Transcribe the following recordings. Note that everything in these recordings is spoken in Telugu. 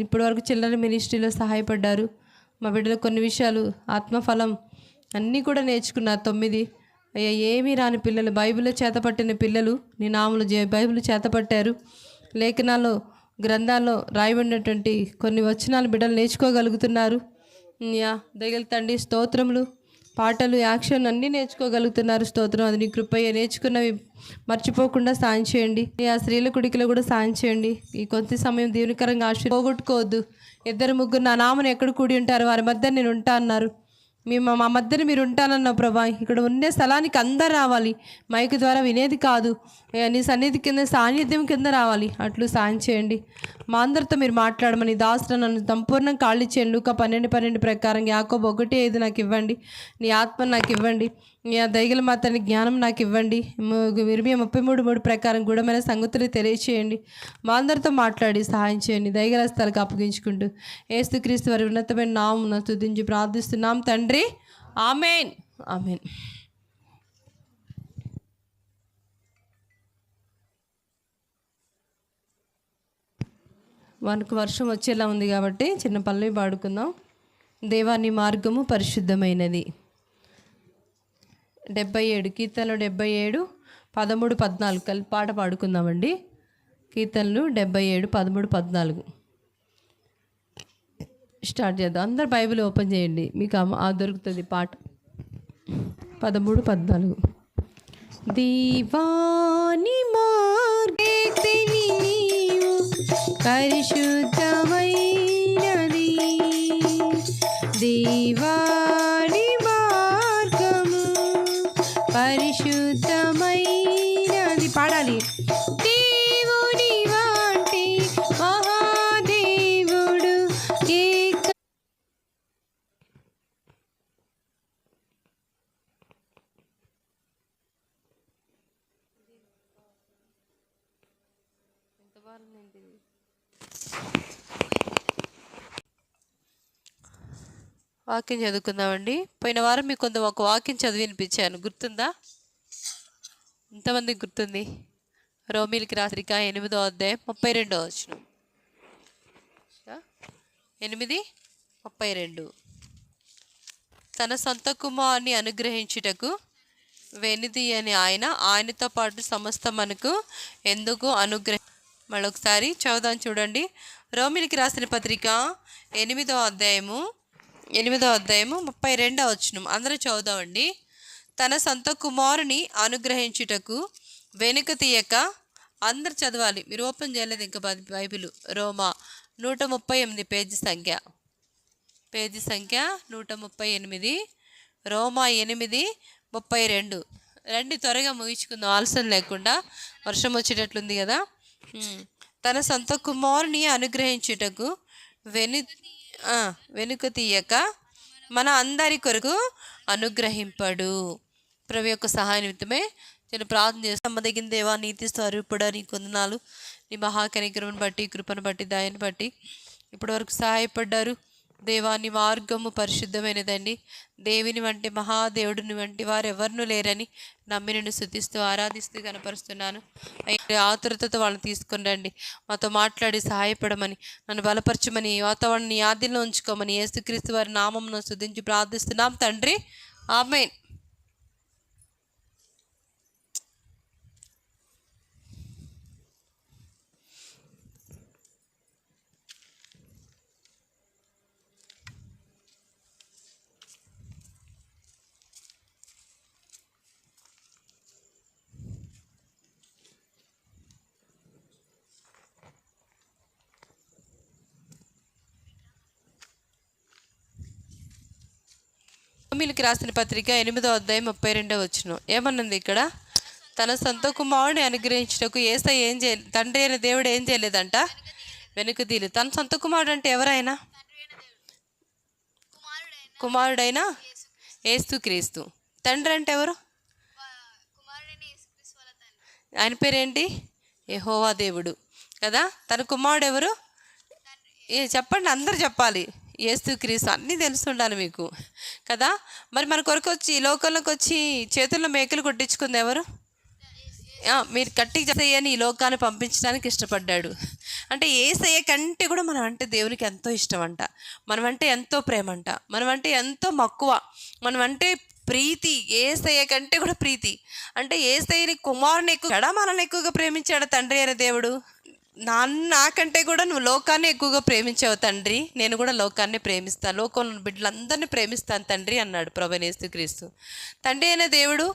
ఇప్పటి వరకు చిల్లర మినిస్ట్రీలో సహాయపడ్డారు. మా బిడ్డలు కొన్ని విషయాలు ఆత్మఫలం అన్నీ కూడా నేర్చుకున్నారు తొమ్మిది. అయ్యా ఏమీ రాని పిల్లలు బైబిల్ చేతపట్టిన పిల్లలు నీ నాములు బైబిల్ చేతపట్టారు లేఖనాల్లో గ్రంథాల్లో రాయబడినటువంటి కొన్ని వచనాలు బిడ్డలు నేర్చుకోగలుగుతున్నారు. యా దగలు తండ్రి స్తోత్రములు. పాటలు యాక్షన్ అన్నీ నేర్చుకోగలుగుతున్నారు. స్తోత్రం. అది నీ కృపయ్య నేర్చుకున్నవి మర్చిపోకుండా సాయం చేయండి. ఆ స్త్రీల కుడికిలో కూడా సాయం చేయండి. ఈ కొంత సమయం దీవెనకరంగా ఆశ పోగొట్టుకోవద్దు. ఇద్దరు ముగ్గురు నా నామను ఎక్కడ కూడి ఉంటారు వారి మధ్య నేను ఉంటా అన్నారు. మీ మా మధ్యన మీరు ఉంటానన్నావు ప్రభా. ఇక్కడ ఉండే స్థలానికి అందరు రావాలి. మైక్ ద్వారా వినేది కాదు. నీ సన్నిధి కింద సాన్నిధ్యం కింద రావాలి. అట్లు సాయం చేయండి. మా అందరితో మీరు మాట్లాడమని దాసులను నన్ను సంపూర్ణం ఖాళీ ఇచ్చేయండి లూక పన్నెండు పన్నెండు ప్రకారం యాకోబు ఒకటి ఐదు నాకు ఇవ్వండి. నీ ఆత్మ నాకు ఇవ్వండి. నీ ఆ దైగల జ్ఞానం నాకు ఇవ్వండి. ఇరవై ముప్పై మూడు మూడు ప్రకారం గూఢమైన సంగతులు తెలియచేయండి. మా అందరితో మాట్లాడి సహాయం చేయండి. దయగల స్థలకు అప్పగించుకుంటూ ఏసుక్రీస్తు వారి ఉన్నతమైన నామున తుదించి ప్రార్థిస్తున్నాం తండ్రి. ఆమెన్. ఆమెన్. మనకు వర్షం వచ్చేలా ఉంది కాబట్టి చిన్న పల్లవి పాడుకుందాం. దేవాని మార్గము పరిశుద్ధమైనది. డెబ్బై ఏడు కీర్తనలు డెబ్బై ఏడు పదమూడు పద్నాలుగు. కలిపి పాట పాడుకుందామండి. కీర్తనలు డెబ్బై ఏడు పదమూడు పద్నాలుగు. స్టార్ట్ చేద్దాం. అందరు బైబిల్ ఓపెన్ చేయండి. మీకు ఆ- దొరుకుతుంది పాట. పదమూడు పద్నాలుగు. దీవాని మార్గే నీవు పరిశు వాక్యం చదువుకుందామండి. పోయిన వారం మీకు కొంత ఒక వాక్యం చదివి వినిపించాను. గుర్తుందా? ఎంతమందికి గుర్తుంది? రోమిలికి రాత్రిక ఎనిమిదో అధ్యాయం ముప్పై రెండో వచ్చిన ఎనిమిది? ముప్పై రెండు. తన సొంత కుమారుని అనుగ్రహించుటకు వెనిది అని ఆయన ఆయనతో పాటు సమస్త మనకు ఎందుకు అనుగ్రహ మళ్ళొకసారి చదువుదాం చూడండి. రోమిలికి రాసిన పత్రిక ఎనిమిదో అధ్యాయము ఎనిమిదో అధ్యాయము ముప్పై రెండో వచ్చినం అందరూ చదువుదామండి. తన సొంత కుమారుని అనుగ్రహించుటకు వెనుక తీయక అందరు చదవాలి. మీరు ఓపెన్ చేయలేదు ఇంకా బైబిల్. రోమా నూట ముప్పై ఎనిమిది పేజీ సంఖ్య. పేజీ సంఖ్య నూట ముప్పై ఎనిమిది రోమా ఎనిమిది ముప్పై రెండు. రండి త్వరగా ముగించుకుందాం. ఆలస్యం లేకుండా వర్షం వచ్చేటట్లుంది కదా. Hmm. తన సొంత కుమారుని అనుగ్రహించుటకు వెను వెనుక తీయక మన అందరి కొరకు అనుగ్రహింపడు. ప్రభు యొక్క సహాయ నిమిత్తమే నేను ప్రార్థన చేస్తాను నమ్మదగిన దేవా నీతి స్వరూపుడా నీ కొందనాలు నీ మహాకనికరమును బట్టి కృపను బట్టి దయను బట్టి ఇప్పటివరకు సహాయపడ్డారు. దేవాని మార్గము పరిశుద్ధమైనదండి. దేవిని వంటి మహాదేవుడిని వంటి వారు ఎవరినూ లేరని నమ్మి నేను శుద్ధిస్తూ ఆరాధిస్తూ కనపరుస్తున్నాను. అయితే ఆతురతతో వాళ్ళని తీసుకుని రండి. మాతో మాట్లాడి సహాయపడమని నన్ను బలపరచమని వాతావరణాన్ని వాతావరణం ఆదిలో ఉంచుకోమని యేసుక్రీస్తు వారి నామంను శుద్ధించి ప్రార్థిస్తున్నాం తండ్రి. ఆమెన్. రోమిలికి రాసిన పత్రిక ఎనిమిదో అధ్యాయం ముప్పై రెండో వచ్చిన ఏమన్నది ఇక్కడ? తన సొంత కుమారుని అనుగ్రహించటకు ఏసై ఏం చేయ తండ్రి అయిన దేవుడు ఏం చేయలేదంట? వెనుక దీని. తన సొంత కుమారుడు అంటే ఎవరైనా? కుమారుడైన ఏస్తు క్రీస్తు. తండ్రి అంటే ఎవరు? ఆయన పేరేంటి? యహోవా దేవుడు. కదా? తన కుమారుడు ఎవరు? ఏ చెప్పండి అందరు చెప్పాలి. ఏస్తు క్రీస్తు అన్నీ తెలుసుండాలి మీకు. కదా? మరి మన కొరకు వచ్చి ఈ లోకంలోకి వచ్చి చేతుల్లో మేకలు కొట్టించుకుంది ఎవరు? మీరు కట్టికి చేసేయని ఈ లోకాన్ని పంపించడానికి ఇష్టపడ్డాడు. అంటే ఏసయ్య కంటే కూడా మనం అంటే దేవునికి ఎంతో ఇష్టం అంట మనం అంటే ఎంతో ప్రేమ అంట మనం అంటే ఎంతో మక్కువ. మనం అంటే ప్రీతి. ఏసయ్య కంటే కూడా ప్రీతి. అంటే ఏసయ్యని కుమారుని ఎక్కువ మనల్ని ఎక్కువగా ప్రేమించాడు తండ్రి అయిన దేవుడు. నాన్న నాకంటే కూడా నువ్వు లోకాన్ని ఎక్కువగా ప్రేమించావు తండ్రి. నేను కూడా లోకాన్ని ప్రేమిస్తాను లోకంలో బిడ్డలందరినీ ప్రేమిస్తాను తండ్రి అన్నాడు ప్రభనేస్తు క్రీస్తు తండ్రి అయిన దేవుడు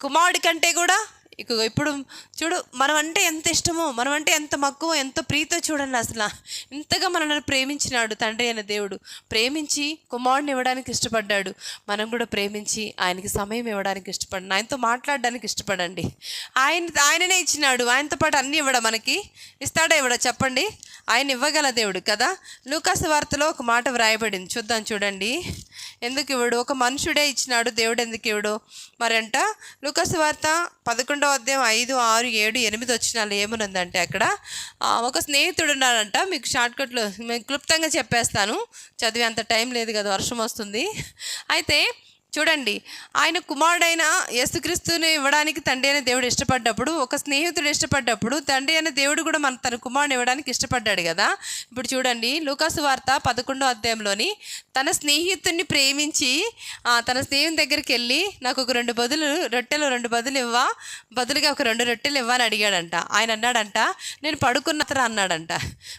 కుమారుడి కంటే కూడా ఇక ఇప్పుడు చూడు మనం అంటే ఎంత ఇష్టమో మనం అంటే ఎంత మక్కువ ఎంత ప్రీతో చూడండి అసలు. ఇంతగా మనల్ని ప్రేమించినాడు తండ్రి అయిన దేవుడు. ప్రేమించి కుమారుడిని ఇవ్వడానికి ఇష్టపడ్డాడు. మనం కూడా ప్రేమించి ఆయనకి సమయం ఇవ్వడానికి ఇష్టపడండి. ఆయనతో మాట్లాడడానికి ఇష్టపడండి. ఆయన ఆయననే ఇచ్చినాడు. ఆయనతో పాటు అన్నీ ఇవ్వడా మనకి? ఇస్తాడా ఇవ్వడా? చెప్పండి. ఆయన ఇవ్వగల దేవుడు కదా? లూకాసు వార్తలో ఒక మాట వ్రాయబడింది. చూద్దాం చూడండి. ఎందుకు ఇవ్వడు? ఒక మనుషుడే ఇచ్చినాడు దేవుడు ఎందుకు ఇవ్వడు? మరంట లూకాసు వార్త పదకొండవ అధ్యాయం ఐదు ఆరు ఏడు ఎనిమిది వచ్చినాలు ఏమునుందంటే అక్కడ ఒక స్నేహితుడు ఉన్నాడంట మీకు షార్ట్కట్లో మేము క్లుప్తంగా చెప్పేస్తాను చదివే అంత టైం లేదు కదా వర్షం వస్తుంది. అయితే చూడండి ఆయన కుమారుడైన యేసుక్రీస్తుని ఇవ్వడానికి తండ్రి అయిన దేవుడు ఇష్టపడ్డప్పుడు ఒక స్నేహితుడు ఇష్టపడ్డప్పుడు తండ్రి అయిన దేవుడు కూడా మన తన కుమారుని ఇవ్వడానికి ఇష్టపడ్డాడు కదా. ఇప్పుడు చూడండి లూకాసు వార్త పదకొండో అధ్యాయంలోని తన స్నేహితుడిని ప్రేమించి తన స్నేహితుని దగ్గరికి వెళ్ళి నాకు ఒక రెండు బదులు రొట్టెలు రెండు బదులు ఇవ్వా బదులుగా ఒక రెండు రొట్టెలు ఇవ్వని అడిగాడంట. ఆయన అన్నాడంట నేను పడుకున్న అన్నాడంట.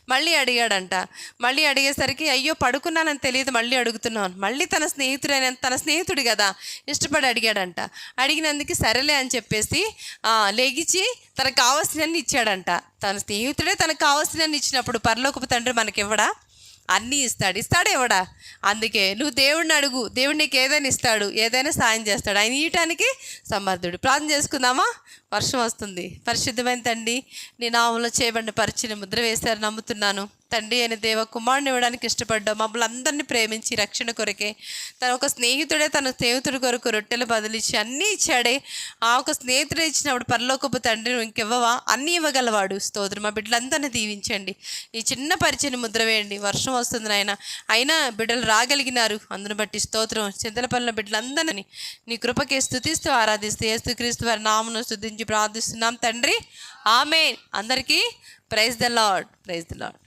మళ్ళీ అడిగాడంట. మళ్ళీ అడిగేసరికి అయ్యో పడుకున్నానని తెలియదు మళ్ళీ అడుగుతున్నాను. మళ్ళీ తన స్నేహితుడైన తన స్నేహితుడు కదా ఇష్టపడి అడిగాడంట. అడిగినందుకు సరేలే అని చెప్పేసి లేగిచి తనకు కావాల్సినన్ని ఇచ్చాడంట. తన స్నేహితుడే తనకు కావాల్సినన్ని ఇచ్చినప్పుడు పరలోకపు తండ్రి మనకి ఇవ్వడా అన్నీ ఇస్తాడు. ఇస్తాడు ఇవ్వడా అందుకే నువ్వు దేవుడిని అడుగు. దేవుడు నీకు ఏదైనా ఇస్తాడు. ఏదైనా సాయం చేస్తాడు. ఆయన ఇయటానికి సమర్థుడు. ప్రార్థన చేసుకుందామా? వర్షం వస్తుంది. పరిశుద్ధమైన తండ్రి నీ నామంలో చేయబడిన పరిచయం ముద్ర వేశారు నమ్ముతున్నాను. తండ్రి అయిన దేవ కుమారుని ఇవ్వడానికి ఇష్టపడ్డావు మమ్మల్ని అందరినీ ప్రేమించి రక్షణ కొరకే తన ఒక స్నేహితుడే తన స్నేహితుడి కొరకు రొట్టెలు బదిలిచ్చి అన్నీ ఇచ్చాడే. ఆ ఒక స్నేహితుడే ఇచ్చినప్పుడు పరలోకపు తండ్రి నువ్వు ఇంకెవ్వవా? అన్నీ ఇవ్వగలవాడు. స్తోత్రం. మా బిడ్డలందరినీ దీవించండి. ఈ చిన్న పరిచయం ముద్ర వేయండి. వర్షం వస్తుంది నాయన. అయినా బిడ్డలు రాగలిగినారు. అందును బట్టి స్తోత్రం. చింతలపల్లిన బిడ్డలందరినీ నీ కృపకే స్థుతిస్తూ ఆరాధిస్తూ యేసుక్రీస్తు వారి నామను స్థుతించి ప్రార్థిస్తున్నాం. తండ్రి ఆమె అందరికీ praise the Lord praise the Lord